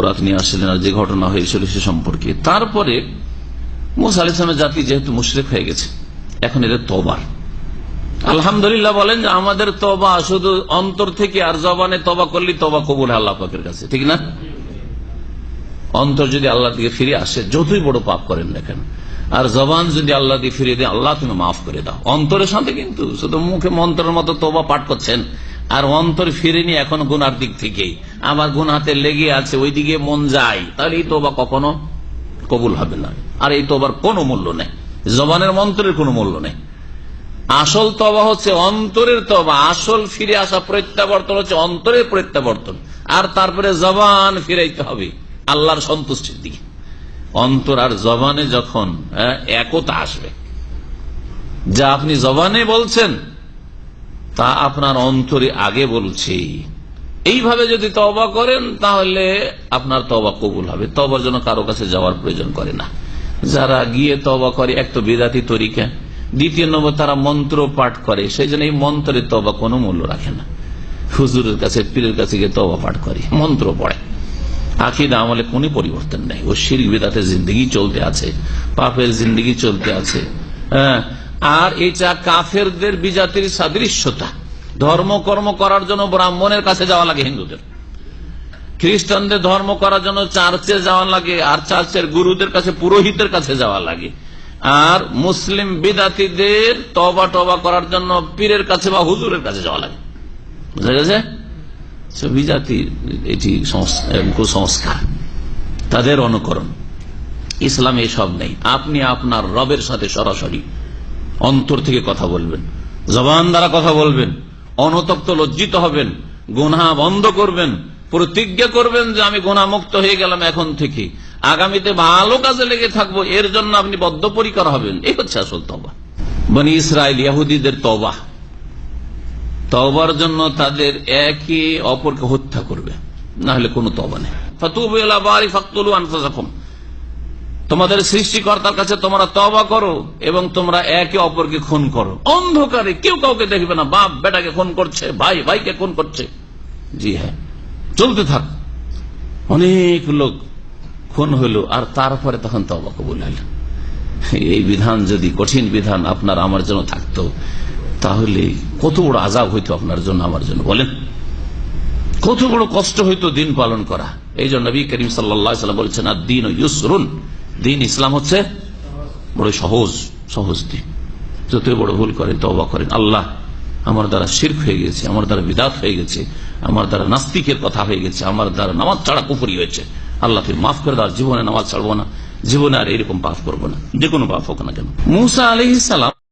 ওরাত নিয়ে আসলেন আর যে ঘটনা হয়েছিল সে সম্পর্কে। তারপরে মুসা আলি ইসলামের জাতি যেহেতু মুশরেক হয়ে গেছে, এখন এদের তবার আলহামদুলিল্লাহ বলেন যে আমাদের তবা শুধু অন্তর থেকে আর জবানে তবা করলে তবা কবুল আল্লাহ পাকের কাছে, ঠিক না? অন্তর যদি আল্লাহ দিকে ফিরে আসে, যতই বড় পাপ করেন দেখেন আর জবান যদি আল্লাহ দিয়ে ফিরে দেয়, আল্লাহ তুমি মাফ করে দাও। অন্তরের সাথে কিন্তু শুধু মুখে মন্ত্রের মতো তোবা পাঠ করছেন। আর অন্তর ফিরেনি এখন গুনার দিক থেকেই। আমার গুণ হাতে লেগে আছে ওই দিকে মন যায়। তাহলে এই তোবা কখনো কবুল হবে না। আর এই তোবার কোনো মূল্য নেই। জবানের মন্ত্রের কোনো মূল্য নেই। আসল তবা হচ্ছে অন্তরের তবা আসল ফিরে আসা প্রত্যাবর্তন হচ্ছে অন্তরের প্রত্যাবর্তন। আর তারপরে জবান ফিরাইতে হবে আল্লাহর সন্তুষ্টির দিকে। অন্তর আর জবানে যখন হ্যাঁ, একতা আসবে। যা আপনি জবানে বলছেন তা আপনার অন্তরে আগে বলছি। এইভাবে যদি তবা করেন, তাহলে আপনার তবা কবুল হবে। তবার জন্য কারও কাছে যাওয়ার প্রয়োজন করে না। যারা গিয়ে তবা করে, এক তো বিদাতি তরিকা, দ্বিতীয় নম্বর তারা মন্ত্র পাঠ করে, সেই জন্য এই মন্ত্রের তবা কোনো মূল্য রাখে না। হুজুরের কাছে, পীরের কাছে গিয়ে তবা পাঠ করে, মন্ত্র পড়ে। আকিদা আমলে কোনো পরিবর্তন নেই। ও শির বেদাতে জিন্দগি চলতে আছে, পাপের জিন্দগি চলতে আছে। হ্যাঁ আর এটা কাফেরদের বিজাতির সাদৃশ্যতা। ধর্মকর্ম করার জন্য ব্রাহ্মণের কাছে যাওয়া লাগে হিন্দুদের। খ্রিস্টানদের ধর্ম করার জন্য চার্চে যাওয়া লাগে, আর চার্চের গুরুদের কাছে, পুরোহিতের কাছে যাওয়া লাগে। আর মুসলিম বিদাতিদের তবা টবা করার জন্য পীরের কাছে বা হুজুরের কাছে যাওয়া লাগে। বুঝা গেছে? সবই জাতির এটি কুসংস্কার। তাদের অনুকরণ। ইসলাম এসব নেই। আপনি আপনার রবের সাথে সরাসরি অন্তর থেকে কথা বলবেন। জবান দ্বারা কথা বলবেন। অনতপ্ত, লজ্জিত হবেন। গুনা বন্ধ করবেন। প্রতিজ্ঞা করবেন যে আমি গুণা মুক্ত হয়ে গেলাম এখন থেকে। আগামীতে ভালো কাজে লেগে থাকব, এর জন্য আপনি বদ্ধপরিকর হবেন। এই হচ্ছে আসল তবা বনি ইসরায়েল ইয়াহুদীদের তবা তবার জন্য তাদের একে অপরকে হত্যা করবে। না হলে কোনো তবা নেই। ফাতুবু ইলা বারি ফাকতুলু আনফুসাকুম। তোমাদের সৃষ্টিকর্তার কাছে তোমরা তবা করো এবং তোমরা একে অপরকে খুন করো। অন্ধকারে কেউ কাউকে দেখবে না, বাপ বেটাকে খুন করছে, ভাই ভাইকে খুন করছে। জি হ্যাঁ চলতে থাক। অনেক লোক খুন হলো আর তারপরে তখন তবা কবুল হইল এই বিধান যদি কঠিন বিধান আপনার আমার জন্য থাকতো, তাহলে কত বড় আজাব হইতো আপনার জন্য, আমার জন্য, বলেন। কত বড় কষ্ট হইতো দিন পালন করা। এই জন্য নবী করিম সাল্লাম বলছেন আর দিন ইউসরুন দিন ইসলাম হচ্ছে বড় সহজ সহজ দিন। যতই বড় ভুল করেন তবা করেন, আল্লাহ আমার দ্বারা শির্ক হয়ে গেছে, আমার দ্বারা বিদাত হয়ে গেছে, আমার দ্বারা নাস্তিকের কথা হয়ে গেছে, আমার দ্বারা নামাজ ছাড়া কুপুরি হয়েছে আল্লাহ তুমি মাফ করে দাও, জীবনে নামাজ ছাড়বো না, জীবনে আর এরকম পাপ করব না, যে কোনো পাপ হোক না কেন। মুসা আলহিসাম